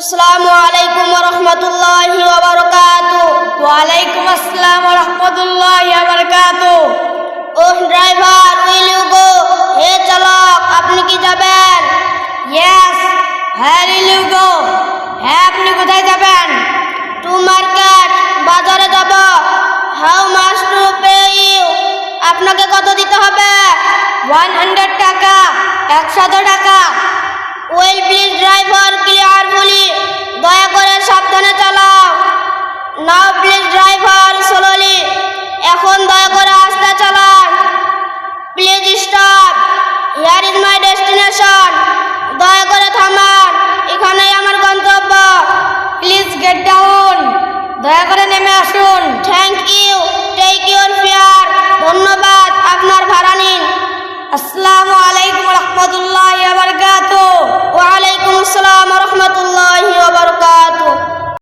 আসসালামু আলাইকুম রহমতুল্লাহি ওবরকাতু। ওয়ালাইকুম আসসালাম রহমতুল্লাহ বারকাত oh driver, will you go? হে চালক, আপনি কি যাবেন? ইয়েস হ্যাঁ লিলু গো। হ্যাঁ আপনি কোথায় যাবেন? টু মার্কেট, বাজারে যাব। How much to pay you? আপনাকে কত দিতে হবে? ওয়ান হান্ড্রেড টাকা, একশত টাকা। ডেস্টিনেশন দয়া করে থামার, এখানেই আমার গন্তব্য। প্লিজ গেট ডাউন দয়া করে নেমে আসুন। Thank you take your fare ধন্যবাদ। আপনার ভাড়া নিন। আসসালামু আলাইকুম রহমতুল্লাহ।